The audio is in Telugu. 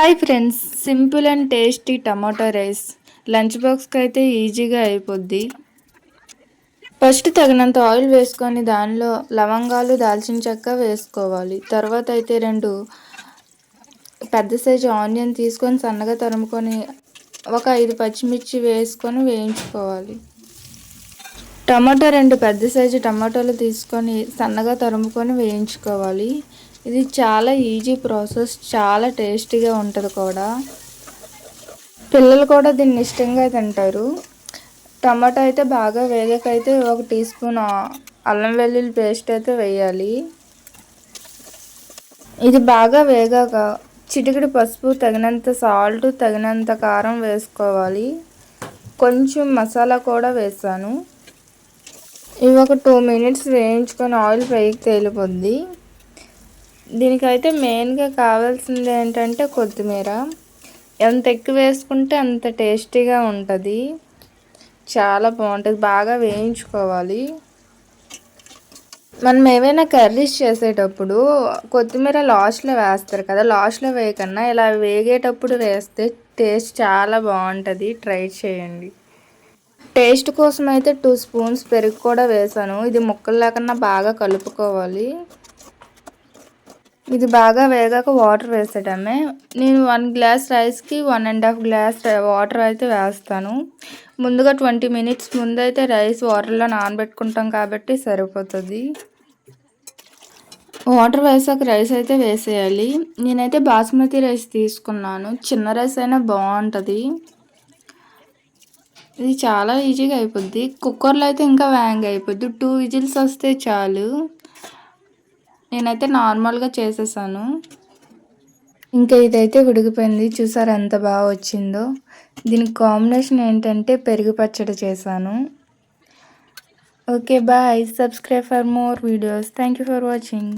Hi friends simple and tasty tomato rice lunch బాక్స్కి అయితే ఈజీగా అయిపోద్ది. ఫస్ట్ తగినంత ఆయిల్ వేసుకొని దానిలో లవంగాలు దాల్చిన చెక్క వేసుకోవాలి. తర్వాత అయితే రెండు పెద్ద సైజు ఆనియన్ తీసుకొని సన్నగా తరుముకొని ఒక ఐదు పచ్చిమిర్చి వేసుకొని వేయించుకోవాలి. టమాటో రెండు పెద్ద సైజు టమాటోలు తీసుకొని సన్నగా తరుముకొని వేయించుకోవాలి. ఇది చాలా ఈజీ ప్రాసెస్ చాలా టేస్టీగా ఉంటుంది కూడా. పిల్లలు కూడా దీన్ని ఇష్టంగా తింటారు. టమాటా అయితే బాగా వేగకైతే ఒక టీ స్పూన్ అల్లం వెల్లుల్లి పేస్ట్ అయితే వేయాలి. ఇది బాగా వేగాక చిటికిడి పసుపు తగినంత సాల్ట్ తగినంత కారం వేసుకోవాలి. కొంచెం మసాలా కూడా వేసాను. ఇవి ఒక టూ మినిట్స్ వేయించుకొని ఆయిల్ పైకి తేలిపోద్ది. దీనికైతే మెయిన్గా కావాల్సింది ఏంటంటే కొత్తిమీర. ఎంత ఎక్కువ వేసుకుంటే అంత టేస్టీగా ఉంటుంది. చాలా బాగుంటుంది. బాగా వేయించుకోవాలి. మనం ఏవైనా కర్రీస్ చేసేటప్పుడు కొత్తిమీర లాస్ట్లో వేస్తారు కదా. లాస్ట్లో వేయకన్నా ఇలా వేగేటప్పుడు వేస్తే టేస్ట్ చాలా బాగుంటుంది. ట్రై చేయండి. టేస్ట్ కోసం అయితే టూ స్పూన్స్ పెరుగు కూడా వేసాను. ఇది ముక్కలు లేకుండా బాగా కలుపుకోవాలి. ఇది బాగా వేగాక వాటర్ వేసేటమే. నేను వన్ గ్లాస్ రైస్కి one and half glass water అయితే వేస్తాను. ముందుగా ట్వంటీ మినిట్స్ ముందైతే రైస్ వాటర్లో నానబెట్టుకుంటాం కాబట్టి సరిపోతుంది. వాటర్ వేసాక రైస్ అయితే వేసేయాలి. నేనైతే బాస్మతి రైస్ తీసుకున్నాను. చిన్న రైస్ అయినా బాగుంటుంది. ఇది చాలా ఈజీగా అయిపోద్ది. కుక్కర్లో అయితే ఇంకా వ్యాంగ్ అయిపోద్ది. టూ విజిల్స్ వస్తే చాలు. నేనైతే నార్మల్గా చేసేసాను. ఇంకా ఇదైతే ఉడికిపోయింది చూసారు ఎంత బాగా వచ్చిందో. దీనికి కాంబినేషన్ ఏంటంటే పెరుగు పచ్చడి చేశాను. Okay bye. Subscribe for more videos. Thank you for watching.